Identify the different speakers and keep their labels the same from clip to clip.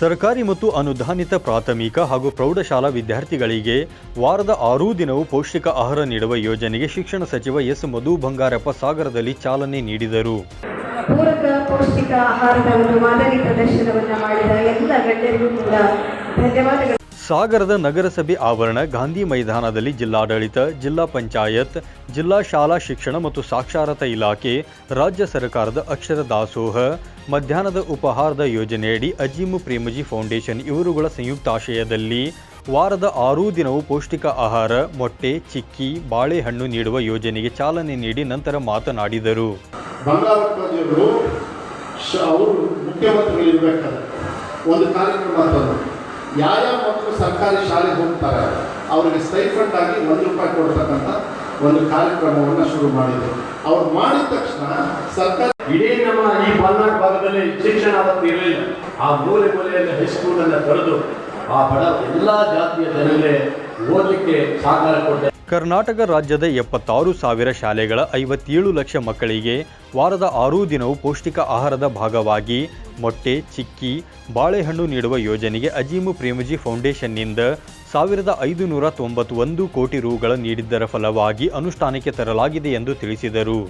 Speaker 1: ಸರ್ಕಾರಿ ಮತ್ತು ಅನುದಾನಿತ ಪ್ರಾಥಮಿಕ ಹಾಗೂ ಪ್ರೌಢಶಾಲಾ ವಿದ್ಯಾರ್ಥಿಗಳಿಗೆ ವಾರದ ಆರೂ ದಿನವೂ ಪೌಷ್ಟಿಕ ಆಹಾರ ನೀಡುವ ಯೋಜನೆಗೆ ಶಿಕ್ಷಣ ಸಚಿವ ಎಸ್ ಮಧು ಬಂಗಾರಪ್ಪ ಸಾಗರದಲ್ಲಿ ಚಾಲನೆ ನೀಡಿದರು ಪೂರಕ ಪೌಷ್ಟಿಕ ಮಾಡಿದ ಕೂಡ ಧನ್ಯವಾದಗಳು ಸಾಗರದ ನಗರಸಭೆ ಆವರಣ ಗಾಂಧಿ ಮೈದಾನದಲ್ಲಿ ಜಿಲ್ಲಾಡಳಿತ ಜಿಲ್ಲಾ ಪಂಚಾಯತ್ ಜಿಲ್ಲಾ ಶಾಲಾ ಶಿಕ್ಷಣ ಮತ್ತು ಸಾಕ್ಷರತಾ ಇಲಾಖೆ ರಾಜ್ಯ ಸರ್ಕಾರದ ಅಕ್ಷರ ದಾಸೋಹ ಮಧ್ಯಾಹ್ನದ ಉಪಹಾರದ ಯೋಜನೆಯಡಿ ಅಜೀಮು ಪ್ರೇಮಜಿ ಫೌಂಡೇಶನ್ ಇವರುಗಳ ಸಂಯುಕ್ತಾಶಯದಲ್ಲಿ ವಾರದ ಆರೂ ದಿನವೂ ಪೌಷ್ಟಿಕ ಆಹಾರ ಮೊಟ್ಟೆ ಚಿಕ್ಕಿ ಬಾಳೆಹಣ್ಣು ನೀಡುವ ಯೋಜನೆಗೆ ಚಾಲನೆ ನೀಡಿ ನಂತರ ಮಾತನಾಡಿದರು ಒಂದು ಕಾರ್ಯಕ್ರಮ ಯಾವ ಮಕ್ಕಳು ಸರ್ಕಾರಿ ಶಾಲೆಗೆ ಹೋಗ್ತಾರೆ ಅವರಿಗೆ ಸ್ಟೈಫಂಡ್ ಆಗಿ ಒಂದು ರೂಪಾಯಿ ಕೊಡ್ತಕ್ಕಂಥ ಒಂದು ಕಾರ್ಯಕ್ರಮವನ್ನು ಶುರು ಮಾಡಿದರು ಅವ್ರು ಮಾಡಿದ ತಕ್ಷಣ ಸರ್ಕಾರ ಇಡೀ ನಮ್ಮ ಈ ಮಲ್ನಾಡು ಭಾಗದಲ್ಲಿ ಶಿಕ್ಷಣ ಅವತ್ತು ಇರಲಿಲ್ಲ ಆ ಮೂಲೆ ಮೂಲೆಯಲ್ಲಿ ಹೈಸ್ಕೂಲನ್ನು ಕರೆದು ಆ ಬಡ ಎಲ್ಲ ಜಾತಿಯ ಜನರೇ ಓದಲಿಕ್ಕೆ ಸಹಕಾರ ಕೊಟ್ಟೆ ಕರ್ನಾಟಕ ರಾಜ್ಯದ ಎಪ್ಪತ್ತಾರು ಸಾವಿರ ಶಾಲೆಗಳ ಐವತ್ತೇಳು ಲಕ್ಷ ಮಕ್ಕಳಿಗೆ ವಾರದ ಆರೂ ದಿನವೂ ಪೌಷ್ಟಿಕ ಆಹಾರದ ಭಾಗವಾಗಿ ಮೊಟ್ಟೆ ಚಿಕ್ಕಿ ಬಾಳೆಹಣ್ಣು ನೀಡುವ ಯೋಜನೆಗೆ ಅಜೀಮು ಪ್ರೇಮಜಿ ಫೌಂಡೇಶನ್ನಿಂದ ಸಾವಿರದ ಐದುನೂರ ತೊಂಬತ್ತೊಂದು ಕೋಟಿ ರೂಗಳ ನೀಡಿದ್ದರ ಫಲವಾಗಿ ಅನುಷ್ಠಾನಕ್ಕೆ ತರಲಾಗಿದೆ ಎಂದು ತಿಳಿಸಿದರು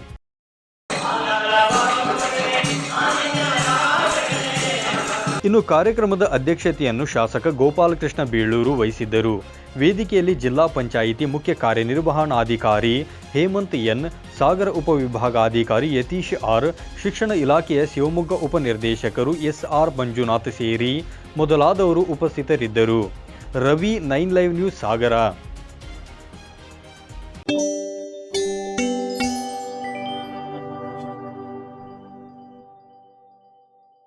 Speaker 1: ಇನ್ನು ಕಾರ್ಯಕ್ರಮದ ಅಧ್ಯಕ್ಷತೆಯನ್ನು ಶಾಸಕ ಗೋಪಾಲಕೃಷ್ಣ ಬೀಳೂರು ವಹಿಸಿದ್ದರು ವೇದಿಕೆಯಲ್ಲಿ ಜಿಲ್ಲಾ ಪಂಚಾಯಿತಿ ಮುಖ್ಯ ಕಾರ್ಯನಿರ್ವಹಣಾಧಿಕಾರಿ ಹೇಮಂತ್ ಎನ್ ಸಾಗರ ಉಪವಿಭಾಗಾಧಿಕಾರಿ ಯತೀಶ್ ಆರ್ ಶಿಕ್ಷಣ ಇಲಾಖೆಯ ಶಿವಮೊಗ್ಗ ಉಪನಿರ್ದೇಶಕರು ಎಸ್ಆರ್ ಮಂಜುನಾಥ್ ಸೇರಿ ಮೊದಲಾದವರು ಉಪಸ್ಥಿತರಿದ್ದರು ರವಿ ನೈನ್ ಲೈವ್ ನ್ಯೂಸ್ ಸಾಗರ